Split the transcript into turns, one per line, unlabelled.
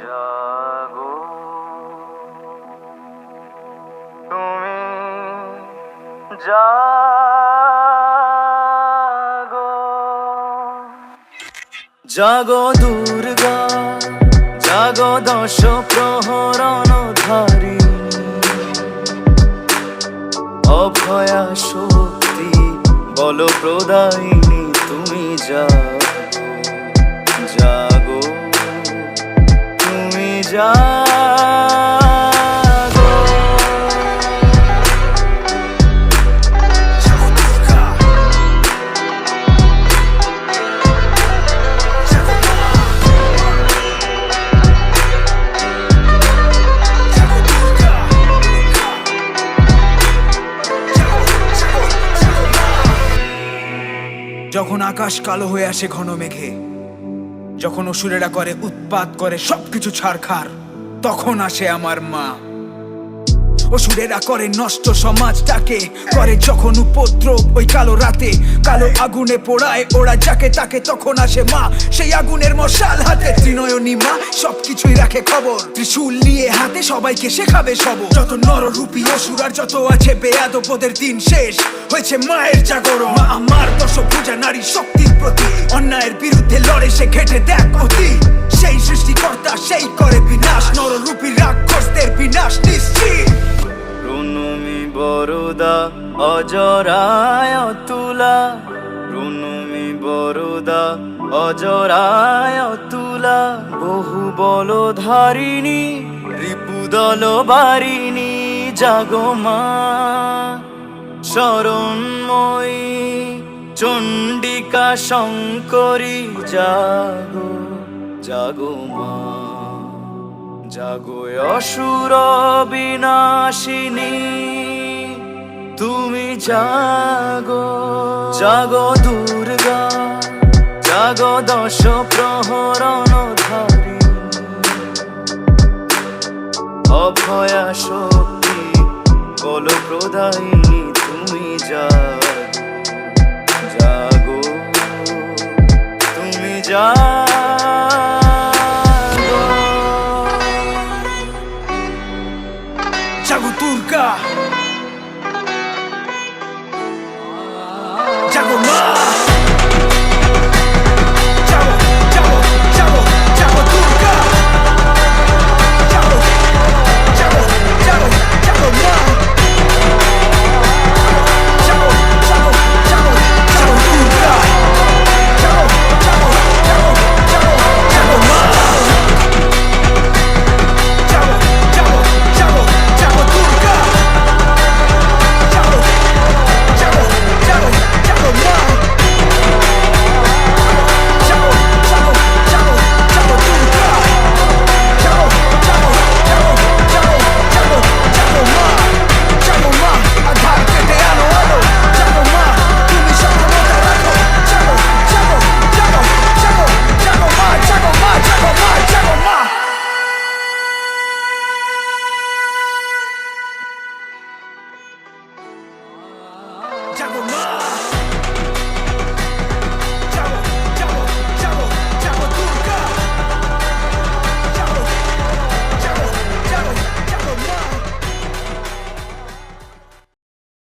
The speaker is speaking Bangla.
জাগো। তুমি জাগো। জাগো দুর্গা, জাগো দশ প্রহরণ ধারী। অভয়া শক্তি বল প্রদায়িনী তুমি জাগো। জাগো
যখন আকাশ কালো হয়ে আসে ঘন মেঘে যখন অসুরেরা করে, উৎপাত করে, সবকিছু ছাড়খার তখন আসে আমার মা। অসুরেরা করে, নষ্ট সমাজটাকে করে, যখন উপদ্রব ওই কালো রাতে, কালো আগুনে পোড়ায়, ওরা যাকে তাকে তখন আসে মা। সেই আগুনের মশাল হাতে ত্রিনয়নী মা, সবকিছুই রাখে খবর। ত্রিশূল নিয়ে হাতে সবাইকে শেখাবে সব যত নররূপী অসুর আর যত আছে বেয়াদপদের দিন শেষ। হয়েছে মায়ের জাগরণ। মা আমার দশ পূজা নারী শক্তির প্রতি অন্যায়ের বিরুদ্ধে লড়ে সে ঘেটে দেখ অতি সেই সৃষ্টিকর্তা সেই করে বিনাশ, নররূপী রাক্ষসদের বিনাশ নিশ্চিত।
রুনুমি বরুদা, অজরায় তুলা। রুনুমি বরুদা, অজরায় তুলা। বহু বল ধারিণী রিপুদল বারিণী জাগো মা। শরণময়ী চণ্ডিকা শঙ্করী, জাগো জাগো মা, জাগো অসুর বিনাশিনী তুমি জাগো জাগো দুর্গা, জাগো দশ প্রহরণ ধারী অভয়া শক্তি, বল প্রদায়িনী, তুমি জাগো জাগো দুর্গা 자꾸만